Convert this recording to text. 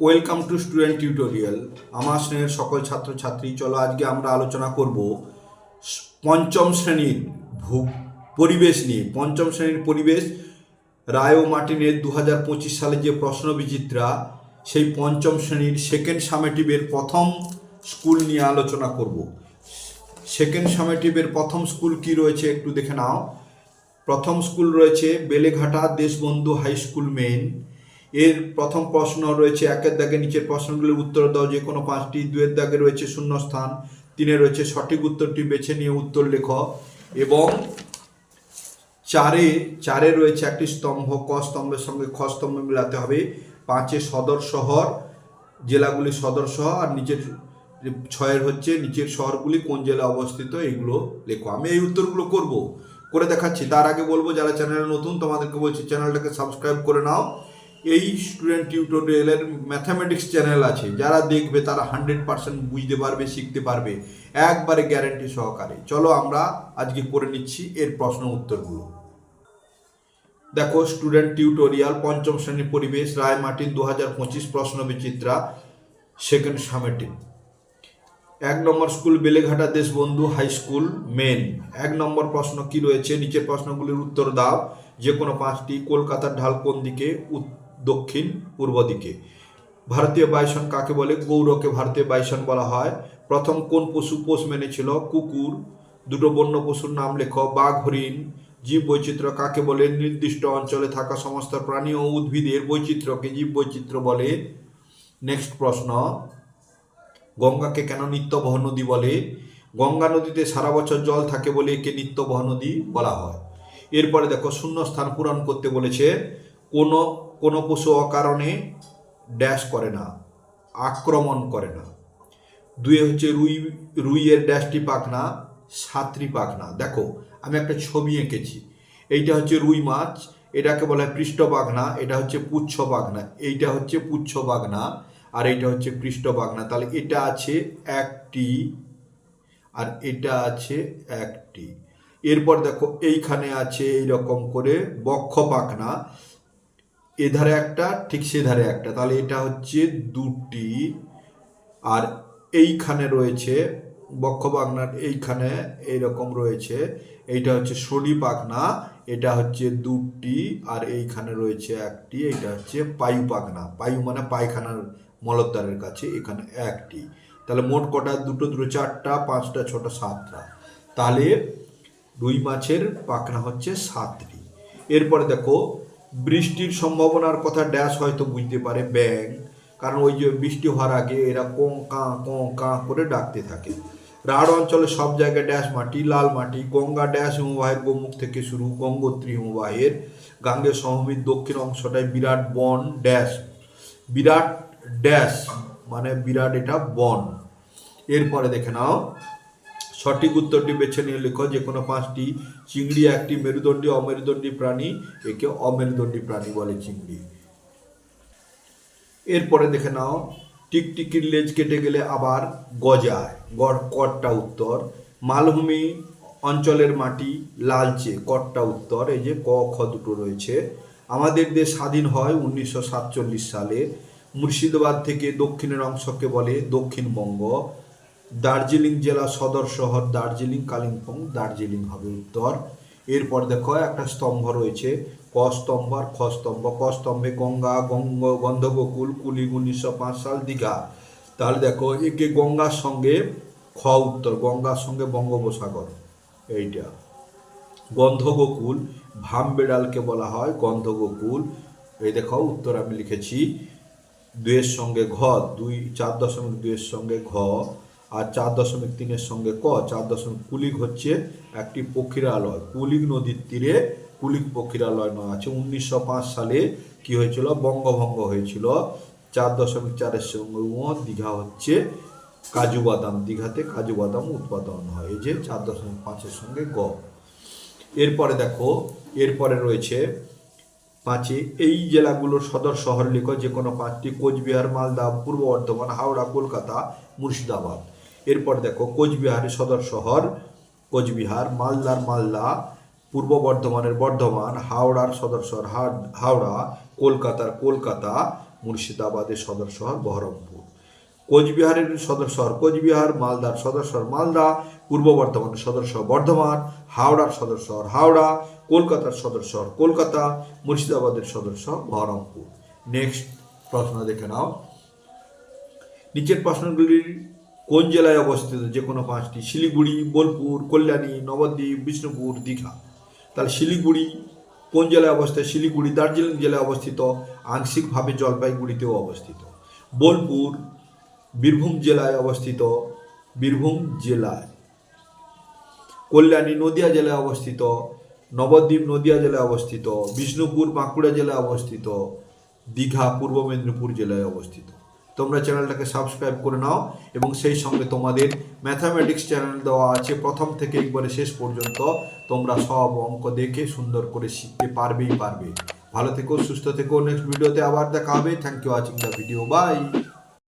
Welcome to student tutorial. আমার স্নেহের সকল ছাত্রছাত্রী, চলো আজকে আমরা আলোচনা করব পঞ্চম শ্রেণির ভূ, পরিবেশ নিয়ে। পঞ্চম শ্রেণির পরিবেশ, রায় ও মার্টিনের দু হাজার পঁচিশ সালে যে প্রশ্ন বিচিত্রা সেই পঞ্চম শ্রেণির সেকেন্ড সামেটিভের প্রথম স্কুল নিয়ে আলোচনা করব। সেকেন্ড সামেটিভের প্রথম স্কুল কি রয়েছে একটু দেখে নাও। প্রথম স্কুল রয়েছে Beleghata Deshbandhu high school main এর প্রথম প্রশ্ন রয়েছে, একের দাগে নিচের প্রশ্নগুলির উত্তর দাও, যে কোনো পাঁচটি। দুয়ের দাগে রয়েছে শূন্যস্থান তিনে রয়েছে সঠিক উত্তরটি বেছে নিয়ে উত্তর লেখ। এবং চারে চারে রয়েছে একটি স্তম্ভ, ক স্তম্ভের সঙ্গে খ স্তম্ভ মিলাতে হবে। পাঁচে সদর শহর, জেলাগুলি সদর শহর, আর নিচের ছয়ের হচ্ছে নিচের শহরগুলি কোন জেলা অবস্থিত, এগুলো লেখো। আমি এই উত্তরগুলো করব। করে দেখাচ্ছি। তার আগে বলব, যারা চ্যানেলে নতুন, তোমাদেরকে বলছি, চ্যানেলটাকে সাবস্ক্রাইব করে নাও। এই স্টুডেন্ট টিউটোরিয়ালের ম্যাথামেটিক্স চ্যানেল আছে। যারা দেখবে তারা হান্ড্রেড পার্সেন্ট বুঝতে পারবে, শিখতে পারবে। একবারে গ্যারেন্টি সহকারে। চলো আমরা আজকে করে নিচ্ছি এর প্রশ্ন উত্তরগুলো। দেখো স্টুডেন্ট টিউটোরিয়াল পঞ্চম শ্রেণির পরিবেশ রায় মার্টিন দু হাজার পঁচিশ প্রশ্ন বিচিত্রা সেকেন্ড সামেটিভ এক নম্বর school Beleghata Deshbandhu high school main এক নম্বর প্রশ্ন কি রয়েছে? নিচের প্রশ্নগুলির উত্তর দাও। যে কোনো পাঁচটি, কলকাতার ঢাল কোন দিকে? দক্ষিণ পূর্ব দিকে। ভারতীয় বাইসন কাকে বলে? গৌরকে ভারতীয় বাইসন বলা হয়। প্রথম কোন পশু পোষ মেনেছিল কুকুর। দুটো বন্য পশুর নাম লেখ। বাঘ, হরিণ। জীব বৈচিত্র্য কাকে বলে? নির্দিষ্ট অঞ্চলে থাকা সমস্ত প্রাণী ও উদ্ভিদের বৈচিত্র্যকে জীব বৈচিত্র্য বলে। নেক্সট প্রশ্ন। গঙ্গাকে কেন নিত্যবহ নদী বলে? গঙ্গা নদীতে সারা বছর জল থাকে বলে একে নিত্যবহ নদী বলা হয়। এরপরে দেখো শূন্য স্থান পূরণ করতে বলেছে। কোনো কোনো পশু অকারণে ড্যাশ করে না, আক্রমণ করে না। দুয়ে হচ্ছে রুই, রুইয়ের ড্যাশটি পাখনা সাতটি পাখনা দেখো, আমি একটা ছবি এঁকেছি। এইটা হচ্ছে রুই মাছ, এটাকে বলা হয় পৃষ্ঠ বাগনা এটা হচ্ছে পুচ্ছ বাগনা এইটা হচ্ছে পুচ্ছ বাগনা আর এইটা হচ্ছে পৃষ্ঠ বাগনা তাহলে এটা আছে একটি, আর এটা আছে একটি। এরপর দেখো, এইখানে আছে এইরকম করে বক্ষ পাখনা এধারে একটা, ঠিক সেধারে একটা। তাহলে এটা হচ্ছে দুটি। আর এইখানে রয়েছে, বক্ষ পাখনার এইখানে এইরকম রয়েছে। এইটা হচ্ছে শনি পাখনা, এটা হচ্ছে দুটি, আর এইখানে রয়েছে একটি, এইটা হচ্ছে পায়ু পাখনা। পায়ু মানে পায়খানার মলদ্বারের কাছে, এখানে একটি। তাহলে মোট কটা? দুটো দুটো, চারটা, পাঁচটা, ছটা, সাতটা। তাহলে রুই মাছের পাখনা হচ্ছে সাতটি। এরপরে দেখো বৃষ্টির সম্ভাবনার কথা ড্যাশ হয়তো বুঝতে পারে, ব্যাং। কারণ ওই যে বৃষ্টি হওয়ার আগে এরা কোঁ কাঁ কোঁ কাঁ করে ডাকতে থাকে। রাঢ় অঞ্চলে সব জায়গায় ড্যাশ মাটি, লাল মাটি। গঙ্গা ড্যাশ হিমবাহের গোমুখ থেকে শুরু গঙ্গোত্রী হিমবাহের গাঙ্গের সমভূমির দক্ষিণ অংশটায় বিরাট বন, ড্যাশ। বিরাট ড্যাশ মানে বিরাট এটা বন। এরপরে দেখে নাও। সঠিক উত্তরটি বেছে নিয়ে লেখো, যে কোনো পাঁচটি, চিংড়ি একটি, মেরুদণ্ডী, অমেরুদণ্ডী প্রাণী, একে অমেরুদণ্ডী প্রাণী বলে চিংড়ি। এরপরে দেখে নাও, টিকটিকির লেজ কেটে গেলে আবার গজায়। গড়, কটটা উত্তর। মালভূমি অঞ্চলের মাটি লালচে, কটটা উত্তর। এই যে ক, খ দুটো রয়েছে। আমাদের দেশ স্বাধীন হয় উনিশশো সাতচল্লিশ সালে। মুর্শিদাবাদ থেকে দক্ষিণের অংশকে বলে দক্ষিণবঙ্গ। দার্জিলিং জেলা সদর শহর দার্জিলিং, কালিম্পং। দার্জিলিং হবে উত্তর। এরপর দেখো, একটা স্তম্ভ রয়েছে। ক স্তম্ভ আর খ স্তম্ভ। ক স্তম্ভে গঙ্গা, গঙ্গ, গন্ধগোকুল কুলিগ উনিশশো পাঁচ সাল দীঘা তাহলে দেখো, একে গঙ্গার সঙ্গে খ উত্তর। গঙ্গার সঙ্গে বঙ্গোপসাগর। এইটা। গন্ধগোকুল, ভামবেড়ালকে বলা হয়, গন্ধগোকুল। এই দেখো, উত্তর আমি লিখেছি। দুইয়ের সঙ্গে ঘ, দুই, চার দশমিক দুইয়ের সঙ্গে ঘ। আর চার দশমিক তিনের সঙ্গে ক, চার দশমিক কুলিক হচ্ছে একটি পক্ষীরালয়। কুলিক নদীর তীরে কুলিক পক্ষীরালয় নয় আছে। উনিশশো পাঁচ সালে কি হয়েছিল? বঙ্গভঙ্গ হয়েছিল। চার দশমিক চারের সঙ্গে দীঘা হচ্ছে কাজু বাদাম। দীঘাতে কাজু বাদাম উৎপাদন হয়। এই যে চার দশমিক পাঁচের সঙ্গে গ। এরপরে দেখো, এরপরে রয়েছে পাঁচে এই জেলাগুলোর সদর শহর লেখ। যে কোনো পাঁচটি কোচবিহার, মালদা, পূর্ব বর্ধমান, হাওড়া, কলকাতা, মুর্শিদাবাদ। এরপর দেখো কোচবিহারের সদর শহর, কোচবিহার, মালদার মালদা, পূর্ব বর্ধমানের বর্ধমান, হাওড়ার সদর শহর, হাওড়া কলকাতার কলকাতা, মুর্শিদাবাদের সদর শহর, বহরমপুর। কোচবিহারের সদর শহর কোচবিহার, মালদার সদর শহর মালদা, পূর্ব বর্ধমানের সদর শহর বর্ধমান, হাওড়ার সদর শহর হাওড়া, কলকাতার সদর শহর কলকাতা, মুর্শিদাবাদের সদর শহর বহরমপুর। নেক্সট প্রশ্ন দেখে নাও। নিচের প্রশ্নগুলির কোন জেলায় অবস্থিত? যে কোনো পাঁচটি। শিলিগুড়ি, বোলপুর, কল্যাণী, নবদ্বীপ, বিষ্ণুপুর, দীঘা। তাহলে শিলিগুড়ি কোন জেলায় অবস্থিত? শিলিগুড়ি দার্জিলিং জেলায় অবস্থিত, আংশিকভাবে জলপাইগুড়িতেও অবস্থিত। বোলপুর বীরভূম জেলায় অবস্থিত, বীরভূম জেলায়। কল্যাণী নদিয়া জেলায় অবস্থিত, নবদ্বীপ নদিয়া জেলায় অবস্থিত, বিষ্ণুপুর বাঁকুড়া জেলায় অবস্থিত, দীঘা পূর্ব মেদিনীপুর জেলায় অবস্থিত। তোমরা চ্যানেলটাকে সাবস্ক্রাইব করে নাও এবং সেই সঙ্গে তোমাদের ম্যাথামেটিক্স চ্যানেল দেওয়া আছে প্রথম থেকে একবারে শেষ পর্যন্ত। তোমরা সব অঙ্ক দেখে সুন্দর করে শিখতে পারবেই পারবে। ভালো থেকো, সুস্থ থেকো। নেক্সট ভিডিওতে আবার দেখা হবে। Thank you watching the video bye